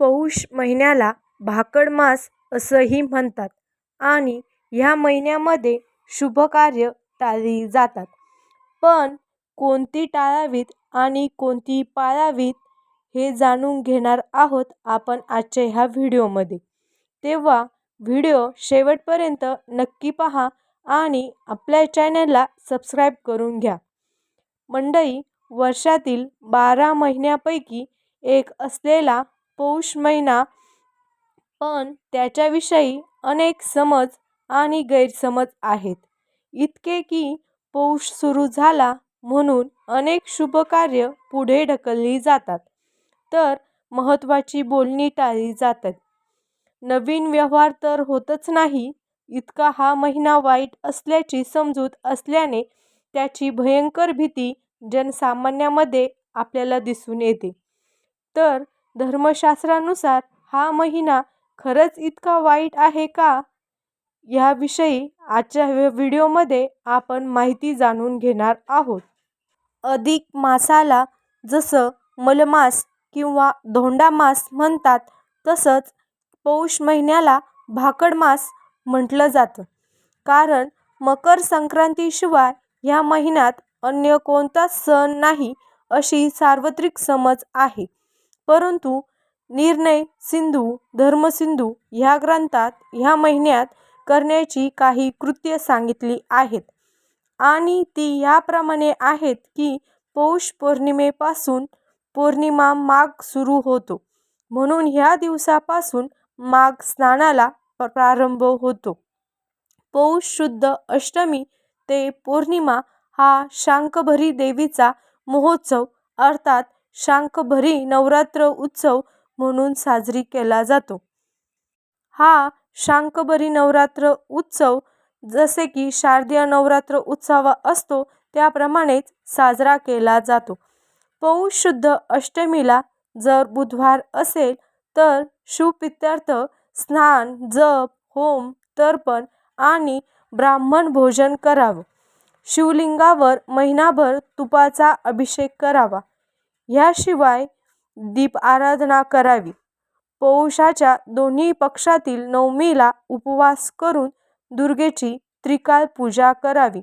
पौष महिन्याला भाकड मास असंही म्हणतात आणि ह्या महिन्यामध्ये शुभकार्य टाळली जातात. पण कोणती टाळावीत आणि कोणती पाळावीत हे जाणून घेणार आहोत आपण आजच्या ह्या व्हिडिओमध्ये. तेव्हा व्हिडिओ शेवटपर्यंत नक्की पहा आणि आपल्या चॅनलला सबस्क्राईब करून घ्या. मंडई वर्षातील बारा महिन्यापैकी एक असलेला पौष महिना पण त्याच्याविषयी अनेक समज आणि गैरसमज आहेत. इतके की पौष सुरू झाला म्हणून अनेक शुभकार्य पुढे ढकलली जातात. तर महत्त्वाची बोलणी टाळली जातात नवीन व्यवहार तर होतच नाही इतका हा महिना वाईट असल्याची समजूत असल्याने त्याची भयंकर भीती जनसामान्यामध्ये आपल्याला दिसून येते. तर धर्मशास्त्रानुसार हा महिना खरंच इतका वाईट आहे का? ह्याविषयी आजच्या व्हिडिओमध्ये आपण माहिती जाणून घेणार आहोत. अधिक मासाला जसं मलमास किंवा धोंडा मास म्हणतात तसंच पौष महिन्याला भाकड मास म्हटलं जातं. कारण मकर संक्रांतीशिवाय ह्या महिन्यात अन्य कोणताच सण नाही अशी सार्वत्रिक समज आहे. परंतु निर्णय सिंधू धर्मसिंधू ह्या ग्रंथात ह्या महिन्यात करण्याची काही कृत्य सांगितली आहेत. आणि ती ह्याप्रमाणे आहेत की पौष पौर्णिमेपासून पौर्णिमा माग सुरू होतो. म्हणून ह्या दिवसापासून माघ स्नानाला प्रारंभ होतो. पौष शुद्ध अष्टमी ते पौर्णिमा हा शांकभरी देवीचा महोत्सव अर्थात शाकंभरी नवरात्र उत्सव म्हणून साजरी केला जातो. हा शाकंभरी नवरात्र उत्सव जसे की शारदीय नवरात्र उत्सव असतो त्याप्रमाणेच साजरा केला जातो. पौष शुद्ध अष्टमीला जर बुधवार असेल तर शुभप्रित्यर्थ स्नान जप होम तर्पण आणि ब्राह्मण भोजन करावं. शिवलिंगावर महिनाभर तुपाचा अभिषेक करावा. ह्याशिवाय दीपआराधना करावी. पौषाच्या दोन्ही पक्षातील नवमीला उपवास करून दुर्गेची त्रिकाळ पूजा करावी.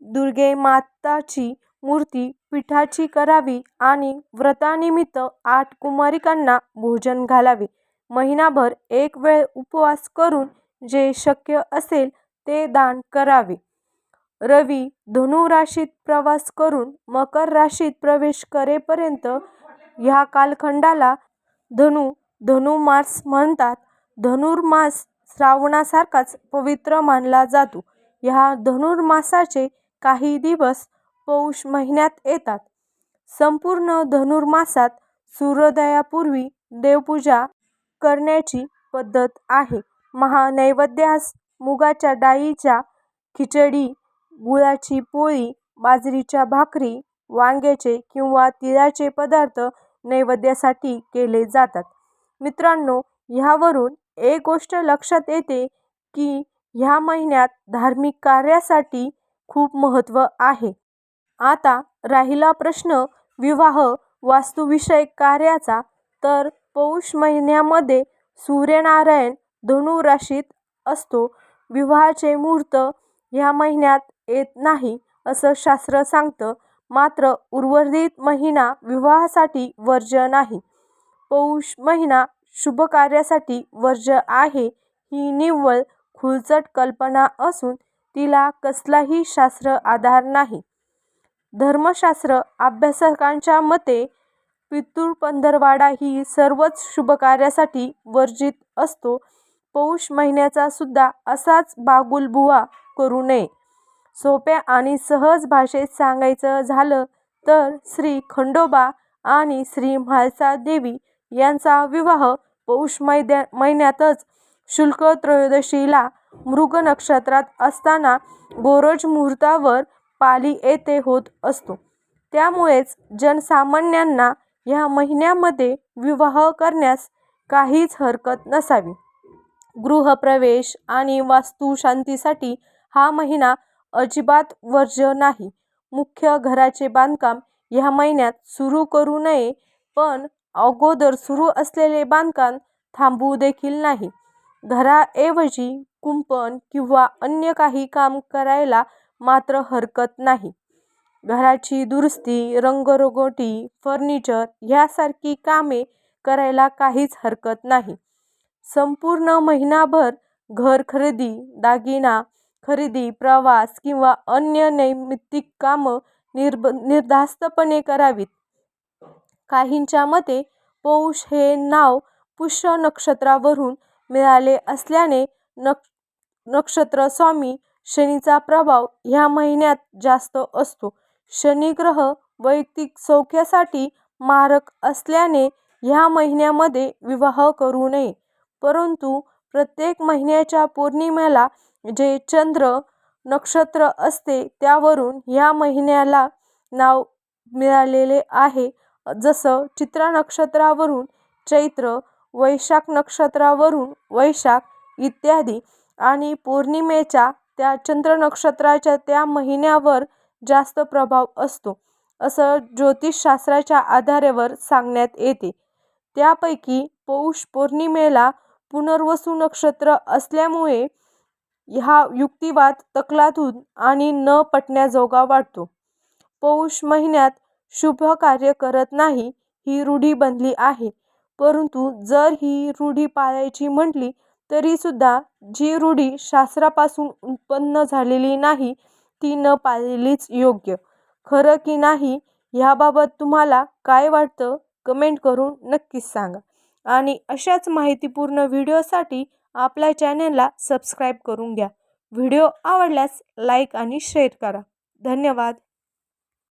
दुर्गेमाताची मूर्ती पिठाची करावी आणि व्रतानिमित्त आठ कुमारिकांना भोजन घालावे. महिनाभर एक वेळ उपवास करून जे शक्य असेल ते दान करावे. रवी धनु राशीत प्रवास करून मकर राशीत प्रवेश करेपर्यंत ह्या कालखंडाला धनु धनुर्मास म्हणतात. धनुर्मास श्रावणासारखाच पवित्र मानला जातो. ह्या धनुर्मासाचे काही दिवस पौष महिन्यात येतात. संपूर्ण धनुर्मासात सूर्योदयापूर्वी देवपूजा करण्याची पद्धत आहे. महानैवेद्यास मुगाच्या डाळीच्या खिचडी गुळाची पोळी बाजरीच्या भाकरी वांग्याचे किंवा तिळाचे पदार्थ नैवेद्यासाठी केले जातात. मित्रांनो ह्यावरून एक गोष्ट लक्षात येते की ह्या महिन्यात धार्मिक कार्यासाठी खूप महत्त्व आहे. आता राहिला प्रश्न विवाह वास्तुविषयक कार्याचा. तर पौष महिन्यामध्ये सूर्यनारायण धनु राशीत असतो. विवाहाचे मुहूर्त ह्या महिन्यात येत नाही असं शास्त्र सांगतं. मात्र उर्वरित महिना विवाहासाठी वर्ज्य नाही. पौष महिना शुभकार्यासाठी वर्ज्य आहे ही निव्वळ खुलचट कल्पना असून तिला कसलाही शास्त्र आधार नाही. धर्मशास्त्र अभ्यासकांच्या मते पितृपंधरवडा ही सर्वच शुभकार्यासाठी वर्जित असतो. पौष महिन्याचा सुद्धा असाच बागुलबुवा करू नये. सोप्या आणि सहज भाषेत सांगायचं झालं तर श्री खंडोबा आणि श्री म्हाळसा देवी यांचा विवाह पौष मैद्या महिन्यातच शुल्क त्रयोदशीला मृग नक्षत्रात असताना गोरज मुहूर्तावर पाली येथे होत असतो. त्यामुळेच जनसामान्यांना ह्या महिन्यामध्ये विवाह करण्यास काहीच हरकत नसावी. गृहप्रवेश आणि वास्तुशांतीसाठी हा महिना अजिबात वर्ज्य नाही मुख्य घराचे बांधकाम ह्या महिन्यात सुरू करू नये पण अगोदर सुरू असलेले बांधकाम थांबवू देखील नाही. घराऐवजी कुंपण किंवा अन्य काही काम करायला मात्र हरकत नाही. घराची दुरुस्ती, रंगरंगोटी, फर्निचर ह्यासारखी कामे करायला काहीच हरकत नाही. संपूर्ण महिनाभर घर खरेदी, दागिना खरेदी, प्रवास किंवा अन्य नैमित्तिक कामं निर्ब निर्धास्तपणे करावीत. काहींच्या मते पौष हे नाव पुष्य नक्षत्रावरून मिळाले असल्याने नक्षत्रस्वामी शनीचा प्रभाव ह्या महिन्यात जास्त असतो. शनी ग्रह वैयक्तिक सौख्यासाठी मारक असल्याने ह्या महिन्यामध्ये विवाह करू नये. परंतु प्रत्येक महिन्याच्या पौर्णिमेला जे चंद्र नक्षत्र असते त्यावरून ह्या महिन्याला नाव मिळालेले आहे. जसं चित्रा नक्षत्रावरून चैत्र, वैशाख नक्षत्रावरून वैशाख इत्यादी. आणि पौर्णिमेच्या त्या चंद्र नक्षत्राच्या त्या महिन्यावर जास्त प्रभाव असतो, असं ज्योतिषशास्त्राच्या आधारेवर सांगण्यात येते. त्यापैकी पौष पौर्णिमेला पुनर्वसू नक्षत्र असल्यामुळे हा युक्तिवाद तकलातून आणि न पटण्याजोगा वाटतो. पौष महिन्यात शुभ कार्य करत नाही, ही रूढी बनली आहे. परंतु जर ही रूढी पाळायची म्हटली तरीसुद्धा जी रूढी शास्त्रापासून उत्पन्न झालेली नाही ती न पाळलेलीच योग्य. खरं की नाही ह्याबाबत तुम्हाला काय वाटतं कमेंट करून नक्कीच सांगा. आणि अशाच माहितीपूर्ण व्हिडिओसाठी आपल्या चॅनेलला सबस्क्राईब करून घ्या. व्हिडिओ आवडल्यास लाईक आणि शेअर करा. धन्यवाद.